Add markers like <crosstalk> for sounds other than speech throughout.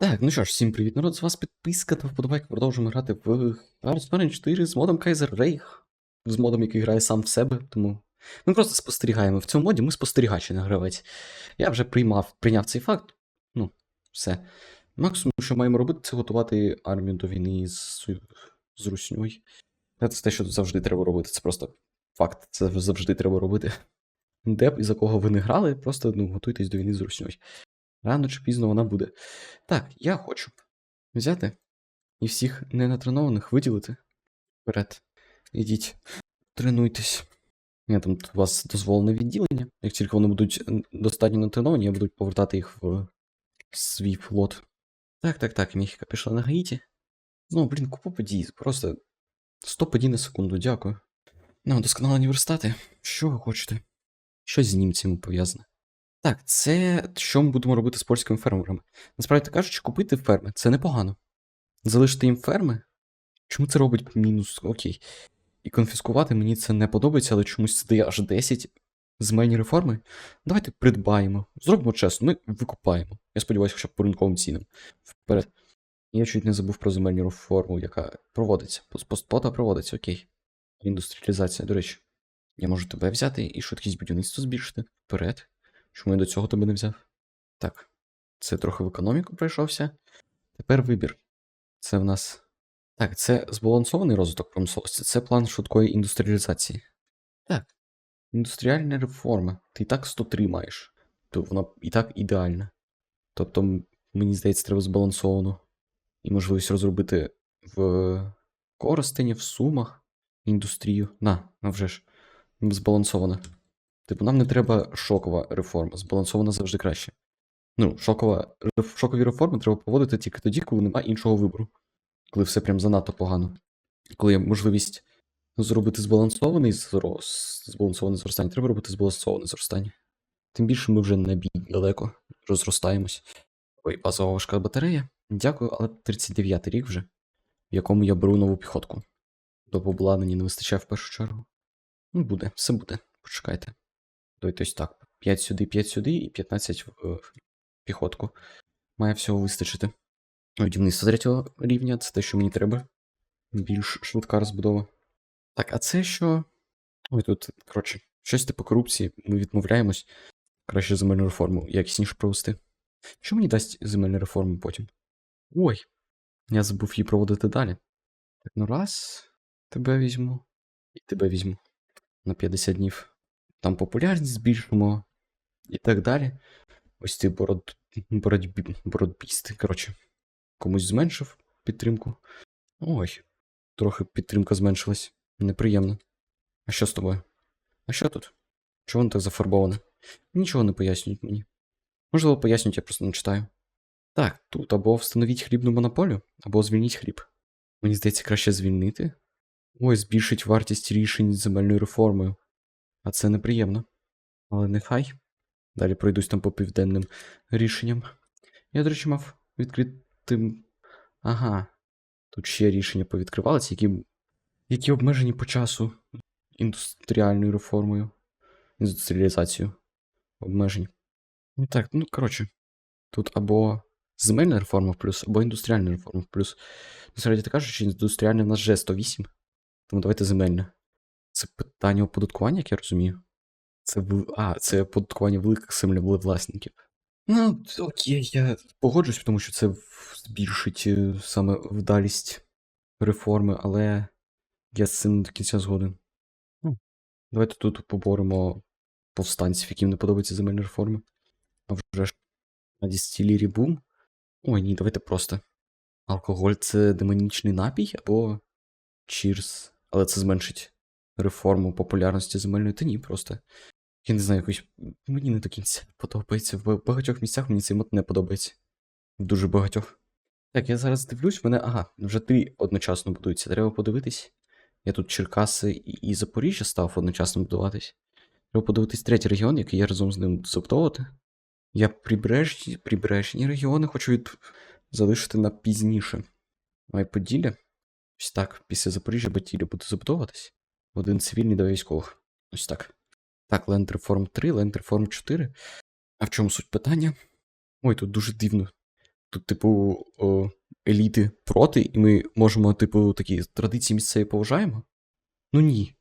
Так, ну що ж, всім привіт, народ, з вас підписка та вподобайка. Продовжуємо грати в Hearts Marine 4 з модом Kaiser Reich. З модом, який грає сам в себе, тому ми просто спостерігаємо. В цьому моді ми спостерігачі не гравець. Я вже приймав, прийняв цей факт. Ну, все. Максимум, що маємо робити, це готувати армію до війни з, з Русньою. Це те, що завжди треба робити. Це просто факт. Це завжди треба робити. Де б і за кого ви не грали, просто ну, готуйтесь до війни з Русньою. Рано чи пізно вона буде. Так, я хочу взяти і всіх ненатренованих виділити вперед. Ідіть, тренуйтесь. Я там у вас дозволене відділення. Як тільки вони будуть достатньо натреновані, я буду повертати їх в свій флот. Так, так, так, Міхіка пішла на Гаїті. Ну, блін, купа подій. Просто 100 подій на секунду, дякую. Ну, досконалені верстати. Що ви хочете? Щось з німцями пов'язане. Так, це що ми будемо робити з польськими фермерами. Насправді кажучи, купити ферми це непогано. Залишити їм ферми? Чому це робить мінус? Окей. І конфіскувати мені це не подобається, але чомусь це дає аж 10 земельні реформи. Давайте придбаємо. Зробимо чесно, ми викупаємо. Я сподіваюся, хоча б по ринковим цінам. Вперед. Я чуть не забув про земельну реформу, яка проводиться. Постпота проводиться, окей. Індустріалізація, до речі. Я можу тебе взяти і швидкість будівництва збільшити. Вперед. Чому я до цього тебе не взяв? Так. Це трохи в економіку пройшовся. Тепер вибір. Це в нас. Так, це збалансований розвиток промисловості. Це план швидкої індустріалізації. Так. Індустріальна реформа. Ти і так 103 маєш. То вона і так ідеальна. Тобто, мені здається, треба збалансовано. І можливість розробити в Коростені, в Сумах індустрію. На, а вже ж. Збалансована. Типу, нам не треба шокова реформа. Збалансована завжди краще. Ну, шокова, шокові реформи треба проводити тільки тоді, коли немає іншого вибору. Коли все прям занадто погано. Коли є можливість зробити збалансований зрос, збалансоване зростання, треба робити збалансоване зростання. Тим більше ми вже не бій далеко розростаємось. Ой, базова важка батарея. Дякую, але 39-й рік вже, в якому я беру нову піхотку. До обладнання не вистачає в першу чергу. Ну, буде, все буде. Почекайте. Давайте ось так. 5 сюди, 5 сюди і 15 в е, піхотку. Має всього вистачити. Будівництво третього рівня це те, що мені треба. Більш швидка розбудова. Так, а це що? Ой, тут, коротше, щось типу корупції. Ми відмовляємось. Краще земельну реформу якісніше провести. Що мені дасть земельна реформа потім? Ой, я забув її проводити далі. Так, ну раз, тебе візьму. І тебе візьму. На 50 днів там популярність збільшимо і так далі. Ось ці бород... боротьбі... боротьбісти. Коротше, комусь зменшив підтримку. Ой, трохи підтримка зменшилась. Неприємно. А що з тобою? А що тут? Чого воно так зафарбоване? Нічого не пояснюють мені. Можливо, пояснюють, я просто не читаю. Так, тут або встановіть хлібну монополію, або звільніть хліб. Мені здається, краще звільнити. Ой, збільшить вартість рішень з земельною реформою. А це неприємно. Але нехай. Далі пройдусь там по південним рішенням. Я, до речі, мав відкрити. Ага. Тут ще рішення повідкривалися, які, які обмежені по часу індустріальною реформою. Індустріалізацією. Обмежені. Ну так, ну коротше. Тут або земельна реформа в плюс, або індустріальна реформа в плюс. Насправді так кажучи, індустріальна в нас вже 108. Тому давайте земельна. Це питання оподаткування, як я розумію. Це. А, це оподаткування великих землевласників. Ну, окей, я погоджуюсь, тому що це збільшить е, саме вдалість реформи, але я з цим не до кінця згоден. Ну, давайте тут поборемо повстанців, яким не подобаються земельні реформи. А вже ж на дистилірі бум. Ой, ні, давайте просто. Алкоголь це демонічний напій або Cheers. Але це зменшить реформу популярності земельної. Та ні, просто. Я не знаю, якось. Мені не до кінця <laughs> подобається. В багатьох місцях мені цей мод не подобається. Дуже багатьох. Так, я зараз дивлюсь, мене. Ага, вже три одночасно будуються. Треба подивитись. Я тут Черкаси і, і Запоріжжя став одночасно будуватись. Треба подивитись третій регіон, який я разом з ним буду забудовувати. Я прибережні, прибережні регіони хочу від... залишити на пізніше. Має Поділля. Ось так, після Запоріжжя Батілля буде забудовуватись. Один цивільний до військових. Ось так. Так, Land Reform 3, Land Reform 4. А в чому суть питання? Ой, тут дуже дивно. тут, типу, о, еліти проти, і ми можемо, типу, такі традиції місцеві поважаємо? Ну ні.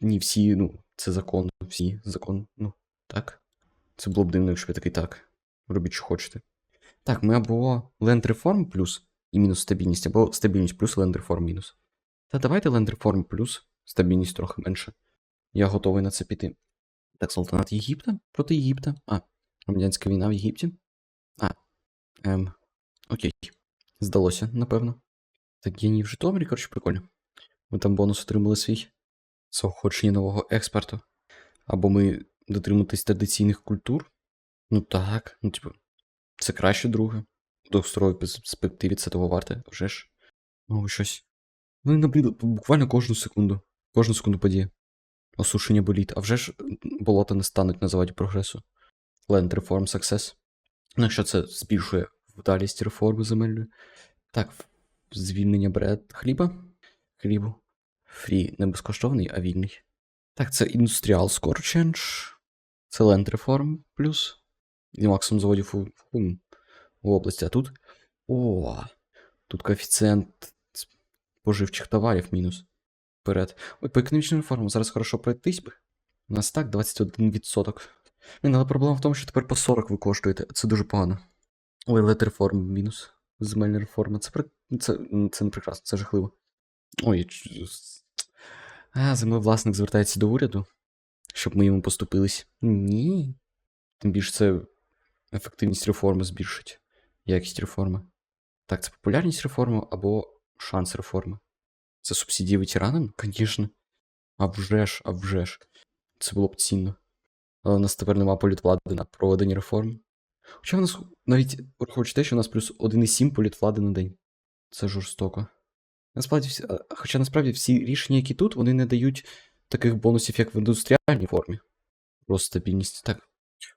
Ні, всі, ну, це закон, всі закон, ну, так. Це було б дивно, якщо я такий так. Робіть, що хочете. Так, ми або Land Reform плюс і мінус стабільність, або стабільність плюс Land Reform мінус. Та давайте Land Reform плюс стабільність трохи менше. Я готовий на це піти. Так, Султанат Єгипта проти Єгипта. А, громадянська війна в Єгипті. А. Ем. Окей. Здалося, напевно. Так, геній в Житомирі, коротше, прикольно. Ми там бонус отримали свій. Заохочення нового експерту. Або ми дотримуватись традиційних культур. Ну так, ну типу, це краще друге. Довгостроковій перспективі це того варте, вже ж. Ну, щось. Ну, набридло буквально кожну секунду. Кожну секунду подія. Осушення боліт. А вже ж болота не стануть на заваді прогресу. Land Reform Success. Ну, якщо це збільшує вдалість реформи земельної. Так, звільнення бред хліба. Хлібу. Фрі не безкоштовний, а вільний. Так, це Industrial Score Change. Це Land Reform плюс. І максимум заводів у, у, області. А тут. О! Тут коефіцієнт споживчих товарів мінус. Вперед. Ой, по економічним реформам зараз хорошо пройтись би. У нас так 21%. Блін, але проблема в тому, що тепер по 40 ви коштуєте. Це дуже погано. Ой, лет реформ мінус. Земельна реформа. Це, це, це не прекрасно, це жахливо. Ой. А, землевласник звертається до уряду, щоб ми йому поступились. Ні. Тим більше це ефективність реформи збільшить. Якість реформи. Так, це популярність реформи або шанс реформи. Це субсидії ветеранам? Звісно. А вже ж, а вже ж. Це було б цінно. Але у нас тепер нема політвлади на проведення реформ. Хоча в нас навіть враховуючи те, що у нас плюс 1,7 політвлади на день. Це жорстоко. Насправді, хоча насправді всі рішення, які тут, вони не дають таких бонусів, як в індустріальній формі. Просто стабільність. Так.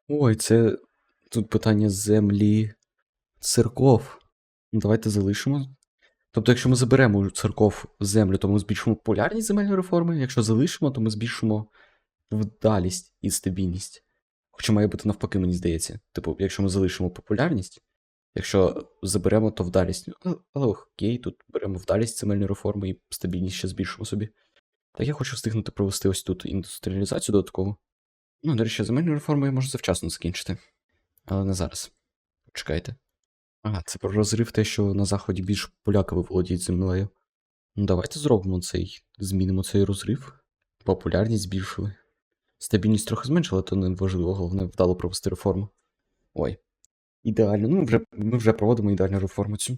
Ой, це тут питання землі, церков. Ну, давайте залишимо. Тобто, якщо ми заберемо у церков землю, то ми збільшимо популярність земельної реформи. Якщо залишимо, то ми збільшимо вдалість і стабільність. Хоча має бути навпаки, мені здається. Типу, якщо ми залишимо популярність, якщо заберемо, то вдалість. Ну, Але, окей, тут беремо вдалість земельної реформи і стабільність ще збільшимо собі. Так я хочу встигнути провести ось тут індустріалізацію додатково. Ну, до речі, земельну реформу я можу завчасно закінчити. Але не зараз. Почекайте. Ага, це про розрив те, що на заході більш поляками володіють землею. Ну, давайте зробимо цей. Змінимо цей розрив. Популярність збільшили. Стабільність трохи зменшила, то не важливо, головне вдало провести реформу. Ой. Ідеально. Ну, ми вже, ми вже проводимо ідеальну реформу цю.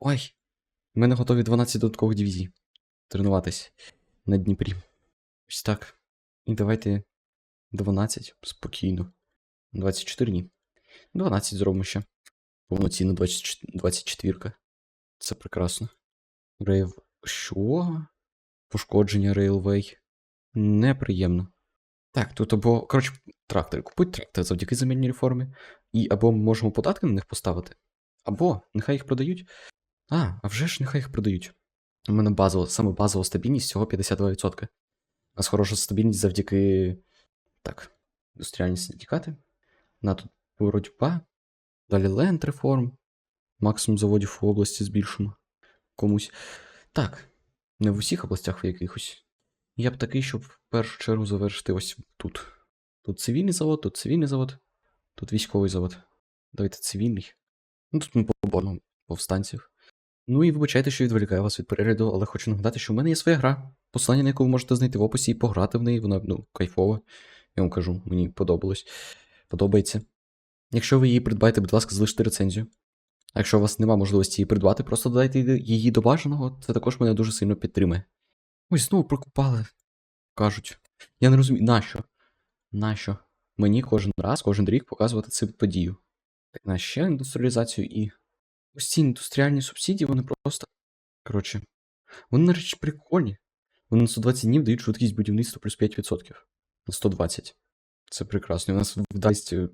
Ой. У мене готові 12 додаткових дивізій. Тренуватись на Дніпрі. Ось так. І давайте 12 спокійно. 24 ні. 12 зробимо ще. Повноцінно 24. 24. Це прекрасно. Рейв. Що? Пошкодження рейлвей. Неприємно. Так, тут або. Коротше, трактори. Купують трактори завдяки земельній реформі. І або ми можемо податки на них поставити, або нехай їх продають. А, а вже ж нехай їх продають. У мене базова, саме базова стабільність всього 52%. У нас хороша стабільність завдяки. Так, індустріальні синдикати. На тут боротьба. Далі ленд реформ. Максимум заводів в області збільшимо. Комусь. Так. Не в усіх областях в якихось. Я б такий, щоб в першу чергу завершити ось тут. Тут цивільний завод, тут цивільний завод, тут військовий завод. Давайте цивільний. Ну тут ми поборемо повстанців. Ну і вибачайте, що відволікаю вас від перегляду, але хочу нагадати, що в мене є своя гра. Посилання на яку ви можете знайти в описі і пограти в неї, вона ну, кайфова. Я вам кажу, мені подобалось. Подобається. Якщо ви її придбаєте, будь ласка, залиште рецензію. А якщо у вас нема можливості її придбати, просто додайте її до бажаного, це також мене дуже сильно підтримує. Ой, знову прокупали. Кажуть. Я не розумію, нащо? Нащо? Мені кожен раз, кожен рік показувати цю подію. Так на ще індустріалізацію і. Ось ці індустріальні субсидії, вони просто. Коротше, вони, речі, прикольні. Вони на 120 днів дають швидкість будівництва плюс 5%. На 120. Це прекрасно. У нас вдасть е,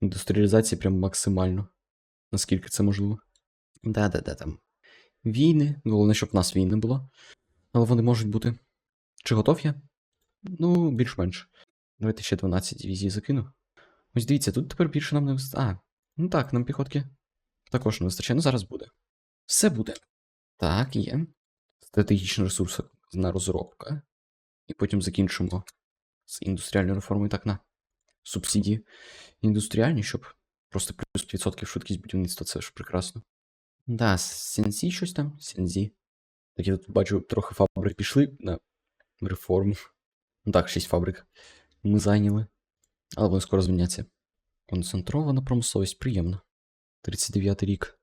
індустріалізації прям максимально. Наскільки це можливо. Да-да-да, там. Війни. Головне, щоб в нас війни було. Але вони можуть бути. Чи готов я? Ну, більш-менш. Давайте ще 12 дивізій закину. Ось дивіться, тут тепер більше нам не вист... А, ну так, нам піхотки Також не вистачає, ну зараз буде. Все буде. Так, є. Стратегічний ресурс на розробка. І потім закінчимо з індустріальною реформою так на субсидії. Індустріальні, щоб просто плюс відсотків швидкість будівництва, це ж прекрасно. Да, Сенсі щось там, Сензі. Так я тут бачу, трохи фабрик пішли на реформу. Ну так, 6 фабрик ми зайняли. Але вони скоро зміняться. Концентрована промисловість, приємно. 39 рік.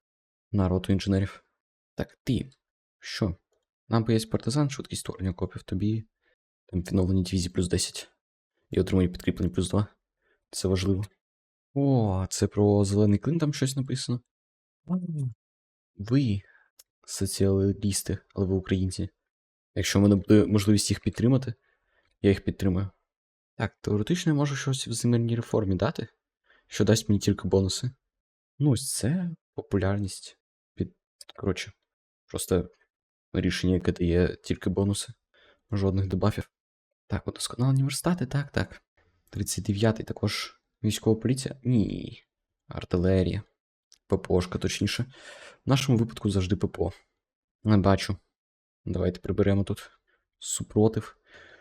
На роту інженерів. Так, ти. Що? Нам появиться партизан, швидкість створення копів тобі. Там відновлені дивізії плюс 10. І отримує підкріплення плюс 2. Це важливо. О, це про зелений клин там щось написано. Ви соціалісти, але ви українці. Якщо в мене буде можливість їх підтримати, я їх підтримую. Так, теоретично я можу щось в земельній реформі дати, що дасть мені тільки бонуси. Ну, ось це популярність. Під... Коротше, просто рішення, яке дає тільки бонуси. Жодних дебафів. Так, удосконалені університети, так, так. 39-й також військова поліція. Ні. Артилерія. ППОшка, точніше. В нашому випадку завжди ППО. Не бачу. Давайте приберемо тут супротив.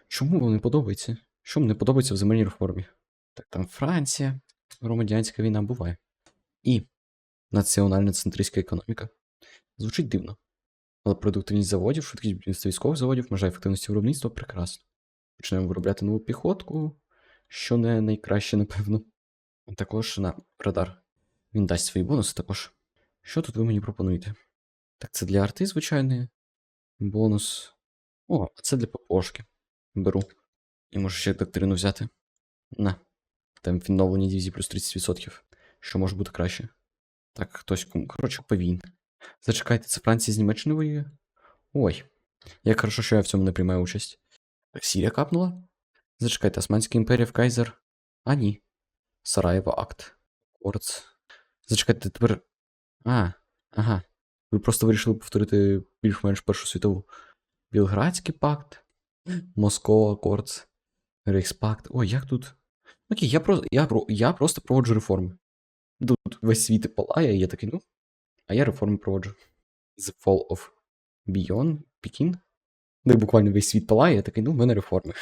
Чому вам не подобається? Що вам не подобається в земельній реформі? Так, там Франція, громадянська війна буває. І національна центристська економіка. Звучить дивно. Але продуктивність заводів, швидкість будівництва військових заводів, межа ефективності виробництва прекрасно. Почнемо виробляти нову піхотку, що не найкраще, напевно. Також на радар. Він дасть свої бонуси також. Що тут ви мені пропонуєте? Так, це для арти, звичайний. Бонус. О, а це для ППОшки. Беру. І можу ще доктрину взяти. На. Там відновлені дивізії плюс 30%. Що може бути краще? Так, хтось. Коротше, повін. Зачекайте, це Франція з Німеччини воює? Ой. Як хорошо, що я в цьому не приймаю участь. Сірія капнула? Зачекайте, Османська імперія в Кайзер. А, ні. Сараєво акт. Орц. Зачекайте, тепер. А, ага. Ви просто вирішили повторити більш-менш Першу світову. Білградський пакт, Москова Акордс, Рейхспакт. Ой, як тут? Окей, я, про... я, про... я просто проводжу реформи. Тут весь світ палає, і я такий, ну. А я реформи проводжу. The Fall of Beyond, Пекін. Де буквально весь світ палає, я такий, ну, в мене реформи.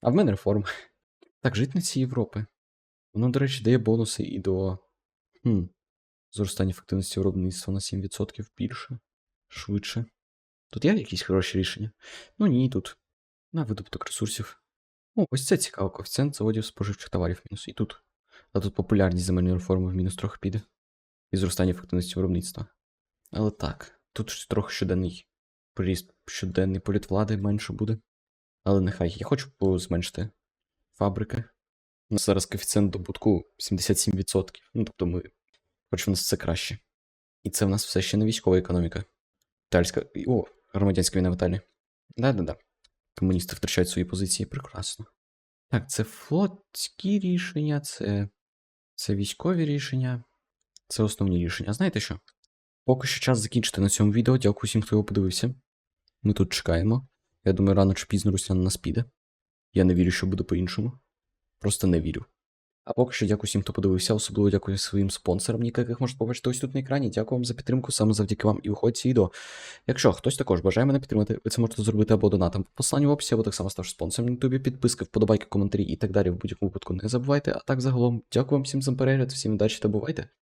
А в мене реформи. Так, житниці Європи. Воно, до речі, дає бонуси і до. Хм. Зростання ефективності виробництва на 7% більше, швидше. Тут є якісь хороші рішення? Ну ні, тут. На видобуток ресурсів. О, ось це цікаво, коефіцієнт заводів споживчих товарів мінус. І тут. А тут популярність земельної реформи в мінус трохи піде. І зростання ефективності виробництва. Але так, тут трохи щоденний приріст, щоденний політ влади менше буде. Але нехай я хочу зменшити фабрики. У нас зараз коефіцієнт добутку 77%. Ну, тобто ми. Хоч в нас все краще. І це в нас все ще не військова економіка. Італьська. О, громадянська війна в Італії. Да-да-да. Комуністи втрачають свої позиції прекрасно. Так, це флотські рішення, це. Це військові рішення. Це основні рішення. Знаєте що? Поки що час закінчити на цьому відео. Дякую всім, хто його подивився. Ми тут чекаємо. Я думаю, рано чи пізно Русян нас піде. Я не вірю, що буде по-іншому. Просто не вірю. А поки що дякую всім, хто подивився, особливо дякую своїм спонсорам, яких можете побачити ось тут на екрані. Дякую вам за підтримку, саме завдяки вам і виходить відео. Якщо хтось також бажає мене підтримати, ви це можете зробити або донатом по посланню в описі, або так само ставши спонсором на ютубі, підписки, вподобайки, коментарі і так далі в будь-якому випадку не забувайте. А так загалом, дякую вам всім за перегляд, всім удачі та бувайте!